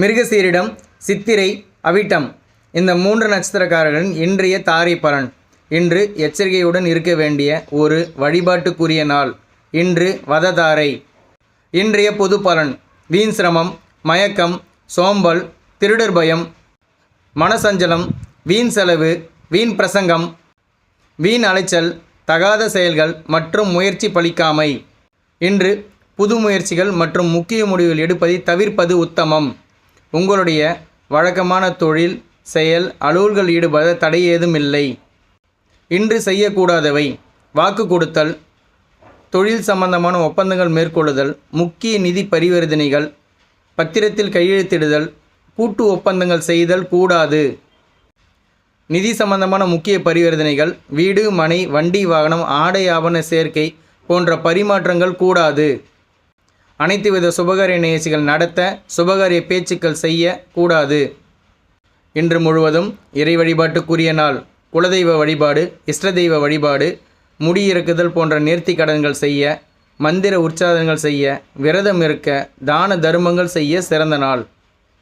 மிருகசீரிடம் சித்திரை அவிட்டம். இந்த மூன்று நட்சத்திரக்காரர்களின் இன்றைய தாரை பலன். இன்று எச்சரிக்கையுடன் இருக்க வேண்டிய ஒரு வழிபாட்டுக்குரிய நாள். இன்று வததாரை. இன்றைய பொது பலன். வீண் சிரமம் மயக்கம் சோம்பல் திருடர் பயம் மனசஞ்சலம் வீண் செலவு வீண் பிரசங்கம் வீண் அலைச்சல் தகாத செயல்கள் மற்றும் முயற்சி பலிக்காமை. இன்று புது முயற்சிகள் மற்றும் முக்கிய முடிவுகள் எடுப்பதை தவிர்ப்பது உத்தமம். உங்களுடைய வழக்கமான தொழில் செயல் அலுவல்கள் ஈடுபட தடை ஏதும் இல்லை. இன்று செய்யக்கூடாதவை. வாக்கு கொடுத்தல் தொழில் சம்பந்தமான ஒப்பந்தங்கள் மேற்கொள்ளுதல் முக்கிய நிதி பரிவர்த்தனைகள் பத்திரத்தில் கையெழுத்திடுதல் கூட்டு ஒப்பந்தங்கள் செய்தல் கூடாது. நிதி சம்பந்தமான முக்கிய பரிவர்த்தனைகள் வீடு மனை வண்டி வாகனம் ஆடை ஆவண சேர்க்கை போன்ற பரிமாற்றங்கள் கூடாது. அனைத்து வித சுபகாரிய நிகழ்ச்சிகள் நடத்த சுபகாரிய பேச்சுக்கள் செய்ய கூடாது இன்று முழுவதும் இறை வழிபாட்டுக்குரிய நாள். குலதெய்வ வழிபாடு இஷ்ட தெய்வ வழிபாடு முடி இறக்குதல் போன்ற நேர்த்தி கடன்கள் செய்ய மந்திர உற்சாதங்கள் செய்ய விரதம் இருக்க தான தர்மங்கள் செய்ய சிறந்த நாள்.